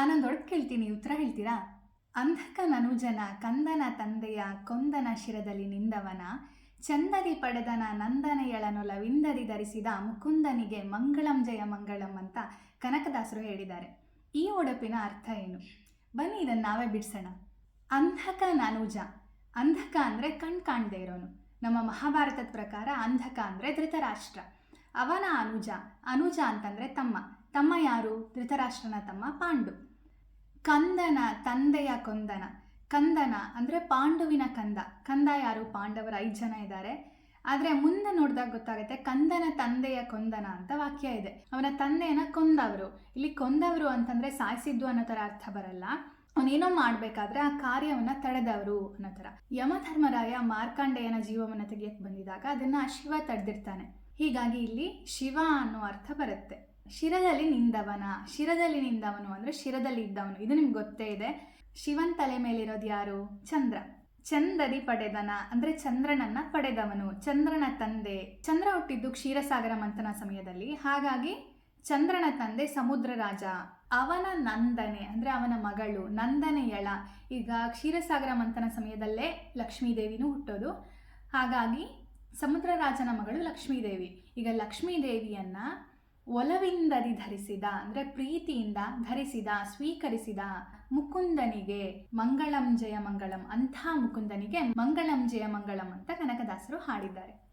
ನಾನೊಂದು ಒಡಕ್ ಕೇಳ್ತೀನಿ, ಉತ್ತರ ಹೇಳ್ತೀರಾ? ಅಂಧಕ ನನುಜನ ಕಂದನ ತಂದೆಯ, ಕೊಂದನ ಶಿರದಲ್ಲಿ ನಿಂದವನ, ಚಂದದಿ ಪಡೆದನ ನಂದನೆಯಳನೊಲವಿಂದದಿ ಧರಿಸಿದ ಮುಕುಂದನಿಗೆ ಮಂಗಳಂ ಜಯ ಮಂಗಳಂ ಅಂತ ಕನಕದಾಸರು ಹೇಳಿದ್ದಾರೆ. ಈ ಒಡಪಿನ ಅರ್ಥ ಏನು? ಬನ್ನಿ ಇದನ್ನು ನಾವೇ ಬಿಡಿಸೋಣ. ಅಂಧಕ ನನುಜ. ಅಂಧಕ ಅಂದರೆ ಕಣ್ ಕಾಣದೇ ಇರೋನು. ನಮ್ಮ ಮಹಾಭಾರತದ ಪ್ರಕಾರ ಅಂಧಕ ಅಂದರೆ ಧೃತರಾಷ್ಟ್ರ. ಅವನ ಅನುಜ ಅನುಜ ಅಂತಂದರೆ ತಮ್ಮ. ತಮ್ಮ ಯಾರು? ಧೃತರಾಷ್ಟ್ರನ ತಮ್ಮ ಪಾಂಡು. ಕಂದನ, ತಂದೆಯ ಕೊಂದನ. ಕಂದನ ಅಂದರೆ ಪಾಂಡುವಿನ ಕಂದ. ಕಂದ ಯಾರು? ಪಾಂಡವರು, ಐದು ಜನ ಇದ್ದಾರೆ ಆದರೆ ಮುಂದೆ ನೋಡಿದಾಗ ಗೊತ್ತಾಗುತ್ತೆ ಕಂದನ ತಂದೆಯ ಕೊಂದನ ಅಂತ ವಾಕ್ಯ ಇದೆ. ಅವನ ತಂದೆಯನ್ನ ಕೊಂದವರು. ಇಲ್ಲಿ ಕೊಂದವರು ಅಂತಂದರೆ ಸಾಯಿಸಿದ್ದು ಅನ್ನೋ ಥರ ಅರ್ಥ ಬರಲ್ಲ. ಅವನೇನೋ ಮಾಡಬೇಕಾದ್ರೆ ಆ ಕಾರ್ಯವನ್ನು ತಡೆದವರು ಅನ್ನೋ ಥರ ಯಮಧರ್ಮರಾಯ ಮಾರ್ಕಾಂಡೆಯನ ಜೀವವನ್ನು ತೆಗೆಯಕ್ಕೆ ಬಂದಿದಾಗ ಅದನ್ನು ಶಿವ ತಡೆದಿರ್ತಾನೆ. ಹೀಗಾಗಿ ಇಲ್ಲಿ ಶಿವ ಅನ್ನೋ ಅರ್ಥ ಬರುತ್ತೆ. ಶಿರದಲ್ಲಿ ನಿಂದವನ, ಶಿರದಲ್ಲಿ ನಿಂದವನು ಅಂದರೆ ಶಿರದಲ್ಲಿ ಇದ್ದವನು. ಇದು ನಿಮ್ಗೆ ಗೊತ್ತೇ ಇದೆ. ಶಿವನ್ ತಲೆ ಮೇಲಿರೋದು ಯಾರು? ಚಂದ್ರ. ಚಂದದಿ ಪಡೆದನ ಅಂದ್ರೆ ಚಂದ್ರನನ್ನ ಪಡೆದವನು. ಚಂದ್ರನ ತಂದೆ. ಚಂದ್ರ ಹುಟ್ಟಿದ್ದು ಕ್ಷೀರಸಾಗರ ಮಂಥನ ಸಮಯದಲ್ಲಿ. ಹಾಗಾಗಿ ಚಂದ್ರನ ತಂದೆ ಸಮುದ್ರ ರಾಜ. ಅವನ ನಂದನೆ ಅಂದ್ರೆ ಅವನ ಮಗಳು, ನಂದನೆಯಳ. ಈಗ ಕ್ಷೀರಸಾಗರ ಮಂಥನ ಸಮಯದಲ್ಲೇ ಲಕ್ಷ್ಮೀದೇವಿನೂ ಹುಟ್ಟೋದು. ಹಾಗಾಗಿ ಸಮುದ್ರ ರಾಜನ ಮಗಳು ಲಕ್ಷ್ಮೀದೇವಿ. ಈಗ ಲಕ್ಷ್ಮೀದೇವಿಯನ್ನ ಒಲವಿಂದದಿ ಧರಿಸಿದ, ಅಂದ್ರೆ ಪ್ರೀತಿಯಿಂದ ಧರಿಸಿದ, ಸ್ವೀಕರಿಸಿದ ಮುಕುಂದನಿಗೆ ಮಂಗಳಂ ಜಯ ಮಂಗಳಂ, ಅಂಥ ಮುಕುಂದನಿಗೆ ಮಂಗಳಂ ಜಯ ಮಂಗಳಂ ಅಂತ ಕನಕದಾಸರು ಹಾಡಿದ್ದಾರೆ.